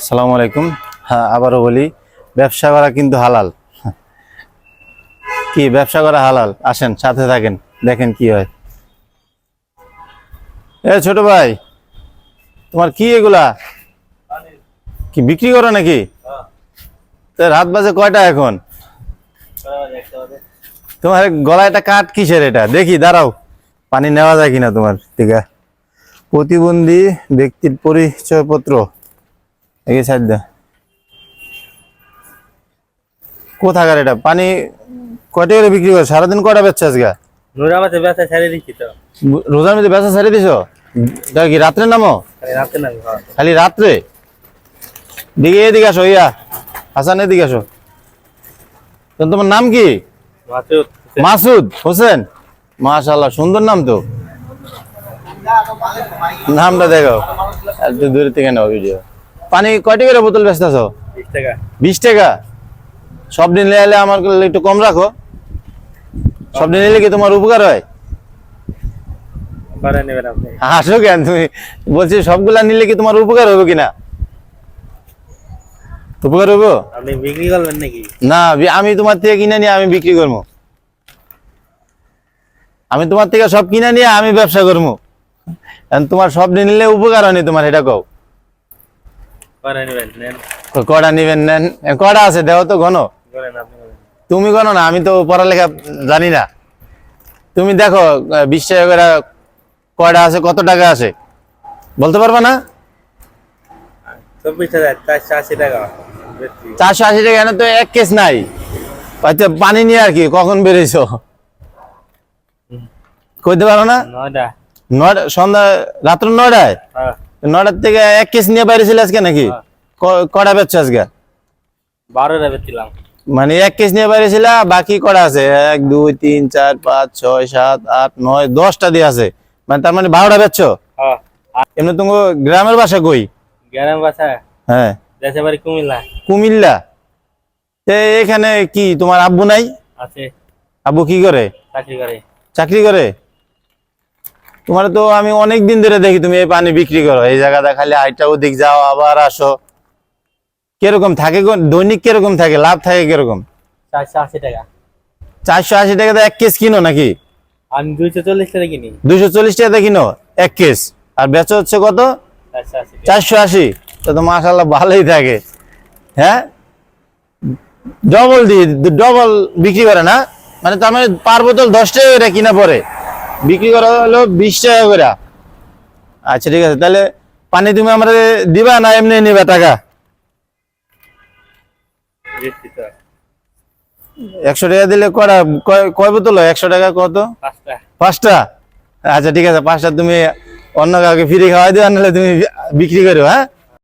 আসসালামু আলাইকুম। হ্যাঁ আবারও বলি, ব্যবসা করা কিন্তু হালাল। কি, ব্যবসা করা হালাল? আসেন, সাথে থাকেন, দেখেন কি হয়। এ, ছোট ভাই, তোমার কি এগুলা? কি, বিক্রি করো নাকি? রাত বাজে কয়টা এখন? তোমার গলায় এটা কাঠ কিসের এটা? দেখি, দাঁড়াও। পানি নেওয়া যায় কিনা তোমার থেকে প্রতিবন্ধী ব্যক্তির পরিচয়পত্র। এগিয়ে সাইড দে। কোথাকার এটা? পানি কয়টা করে বিক্রি করে সারাদিন কয়টা বেচছে আজকে? নুরাবাতে ব্যবসা ছেড়ে দিচ্ছি তো। রোজার মধ্যে বেচা ছেড়ে দিছো? এটা কি রাত্রে নামো? খালি রাতে না ঘর খালি রাত্রে? দিকে এদিকে আসো ইয়া। হাসান এদিকে আসো। তো তোমার নাম কি? মাসুদ। মাসুদ? হোসেন? মাশাল্লাহ সুন্দর নাম তো। নামটা দেখো একটু দূরে থেকে নাও ভিডিও। পানি কয়টি করে বোতল ব্যস্ত আছো বিশ টাকা। বিশ টাকা? সব দিন নিলে আমার একটু কম রাখো। সব দিন নিলে কি তোমার উপকার হয়? হাসো কেন তুমি? বলছি সবগুলা নিলে কি তোমার উপকার হবে কিনা? উপকার হব আপনি বিক্রি করবেন নাকি? না আমি তোমার থেকে কিনে নিয়ে আমি বিক্রি করব। আমি তোমার থেকে সব কিনে নিয়ে আমি ব্যবসা করব। তোমার সব নিলে উপকার হয়নি তোমার এটা কও। নেবেন নেন। কটা নিবেন নেন। আছে? দেও তো ঘন। তুমি কোনো না আমি তো পড়ালেখা জানি না। তুমি দেখো আহ, বিশ টাকা করে কয়টা আছে কত টাকা আছে? বলতে পারবে না? চব্বিশ হাজার চারশো আশি টাকা। চারশো আশি টাকা এনে তো এক কেস নাই। হয়তো পানি নিয়ে আর কি কখন বেরিয়েছো কইতে পারো না? নয়টা সন্ধ্যা রাত্র নয়টায়? নয়টার থেকে এক কেস নিয়ে বাইরেছিল আজকে নাকি? হ্যাঁ। কটা বেচছো আজকে? বারোটা বেচছিলাম। মানে এক কেস নিয়ে বাইরেছিল বাকি কটা আছে? এক দুই তিন চার পাঁচ ছয় সাত আট নয় দশটা দিয়ে আছে। মানে তার মানে বারোটা বেচছো? হ্যাঁ। এমনি তুমি গ্রামের বাসা কই? গ্রাম বাসা হ্যাঁ। দেশে বাড়ি কুমিল্লা। কুমিল্লা? এখানে কি তোমার আব্বু নাই? আছে। আব্বু কি করে? চাকরি করে। চাকরি করে? তোমার তো আমি অনেক দিন ধরে দেখি তুমি এই পানি বিক্রি করো। এই জায়গাটা খালি আইটা ওদিক যাও আবার আসো। কীরকম থাকে? দৈনিক কীরকম থাকে? লাভ থাকে কীরকম? চারশো আশি টাকা। চারশো আশি টাকাতে এক কেস কিনো নাকি? আমি দুইশো চল্লিশ টাকা কিনি। দুইশো চল্লিশ টাকাতে কিনো? এক কেস আর বেচা হচ্ছে কত? চারশো আশি টাকা। তো তো মাসাল্লাহ ভালোই থাকে। হ্যাঁ? ডবল দি ডবল বিক্রি করে না? মানে তার মানে পার বোতল দশ টাকা কিনা পরে। বিক্রি করা হলো বিশ টাকা করে। আচ্ছা ঠিক আছে তাহলে পানি তুমি আমরা দিবা না এমনি নিবা টাকা? একশো টাকা দিলে কটা কয় বোতল একশো টাকা কত? পাঁচটা। পাঁচটা? আচ্ছা ঠিক আছে পাঁচটা তুমি অন্য কাউকে ফ্রি খাওয়াই দিও নাহলে তুমি বিক্রি করো হ্যাঁ?